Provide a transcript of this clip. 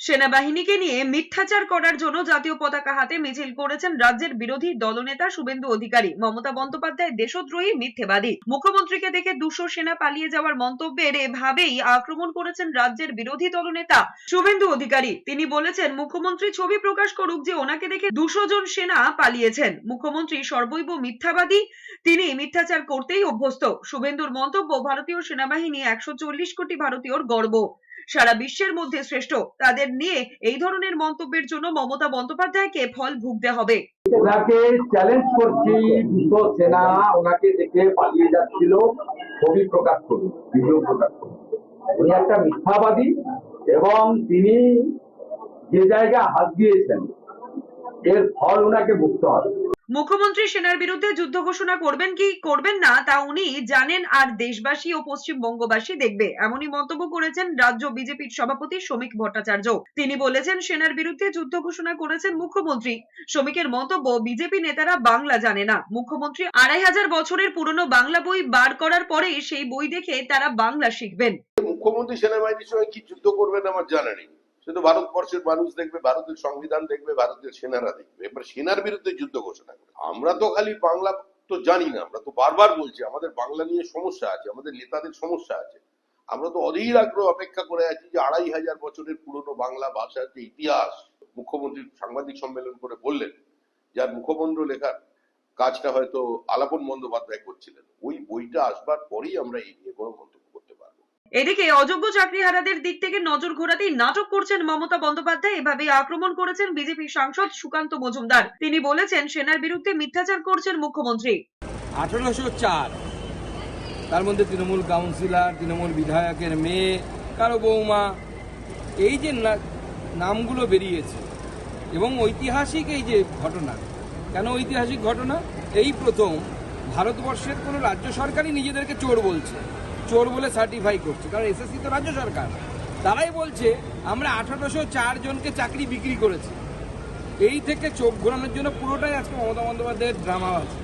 সেনাবাহিনীকে নিয়ে মিথ্যাচার করার জন্য জাতীয় পতাকা হাতে মিছিল করেছেন রাজ্যের বিরোধী দলনেতা শুভেন্দু অধিকারী। মমতা বন্দ্যোপাধ্যায় দেশদ্রোহী, মিথ্যেবাদী। মুখ্যমন্ত্রীকে দেখে দুশো সেনা পালিয়ে যাওয়ার মন্তব্যের এভাবেই আক্রমণ করেছেন রাজ্যের বিরোধী দলনেতা শুভেন্দু অধিকারী। তিনি বলেছেন, মুখ্যমন্ত্রী ছবি প্রকাশ করুক যে ওনাকে দেখে দুশো জন সেনা পালিয়েছেন। মুখ্যমন্ত্রী সর্বৈব মিথ্যাবাদী। তিনি মিথ্যাচার করতেই অভ্যস্ত। শুভেন্দুর মন্তব্য, ভারতীয় সেনাবাহিনী একশো চল্লিশ কোটি ভারতীয়র গর্ব। সারা বিশ্বের মধ্যে শ্রেষ্ঠ। তাদের নিয়ে এই ধরনের মন্তব্যের জন্য মমতা বন্দ্যোপাধ্যায়কে ফল ভুগতে হবে। ওনাকে চ্যালেঞ্জ করছি দুটো সেনা ওনাকে দেখে পালিয়ে যাচ্ছিল, ছবি প্রকাশ করুন ভিডিও প্রকাশ করুন। উনি একটা মিথ্যাবাদী এবং তিনি যে জায়গায় হাত দিয়েছেন, এর ফল ওনাকে ভুগতে হবে। মুখ্যমন্ত্রী সেনার বিরুদ্ধে যুদ্ধ ঘোষণা করবেন কি করবেন না, তা উনি জানেন আর দেশবাসী ও পশ্চিমবঙ্গবাসী দেখবে। এমনই মন্তব্য করেছেন রাজ্য বিজেপির সভাপতি শ্রমিক ভট্টাচার্য। তিনি বলেছেন, সেনার বিরুদ্ধে যুদ্ধ ঘোষণা করেছেন মুখ্যমন্ত্রী। শ্রমিকের মন্তব্য, বিজেপি নেতারা বাংলা জানে না। মুখ্যমন্ত্রী আড়াই হাজার বছরের পুরনো বাংলা বই বার করার পরেই সেই বই দেখে তারা বাংলা শিখবেন। মুখ্যমন্ত্রী সেনাবাহিনীর সঙ্গে কি যুদ্ধ করবেন আমার জানা নেই। তো ভারতবর্ষের মানুষ দেখবে, ভারতের সংবিধান দেখবে, ভারতের সেনারা দেখবে। এবার সেনার বিরুদ্ধে যুদ্ধ ঘোষণা করে। আমরা তো খালি বাংলা তো জানি না, আমরা তো বারবার বলছি, আমাদের বাংলা নিয়ে সমস্যা আছে, আমাদের নেতাদের সমস্যা আছে। আমরা তো অধীর আগ্রহ অপেক্ষা করে আছি যে আড়াই হাজার বছরের পুরনো বাংলা ভাষার যে ইতিহাস, মুখ্যমন্ত্রী সাংবাদিক সম্মেলন করে বললেন, যার মুখমন্ত্র লেখার কাজটা হয়তো আলাপন বন্দ্যোপাধ্যায় করছিলেন। ওই বইটা আসবার পরেই আমরা এই নিয়ে কোনো মন্তব্য এদিকে অযোগ্য চাকরিহারাদের দিক থেকে নজর ঘোরাতেই নাটক করছেন মমতা বন্দ্যোপাধ্যায়। এভাবে আক্রমণ করেছেন বিজেপি সাংসদ সুকান্ত মজুমদার। তিনি বলেছেন, সেনার বিরুদ্ধে মিথ্যাচার করছেন মুখ্যমন্ত্রী। আঠারোশো চার। তার মধ্যে তৃণমূল কাউন্সিলর, তৃণমূল বিধায়কের মেয়ে, কারও বৌমা, এই যে নামগুলো বেরিয়েছে এবং ঐতিহাসিক এই যে ঘটনা। কেন ঐতিহাসিক ঘটনা? এই প্রথম ভারতবর্ষের কোনো রাজ্য সরকারই নিজেদেরকে চোর বলছে। চোর বলে সার্টিফাই করছে, কারণ এসএসসি তো রাজ্য সরকার। তারাই বলছে, আমরা আঠারোশো চার জনকে চাকরি বিক্রি করেছি। এই থেকে চোখ ঘোরানোর জন্য পুরোটাই আজকে মমতা বন্দ্যোপাধ্যায়ের ড্রামা আছে।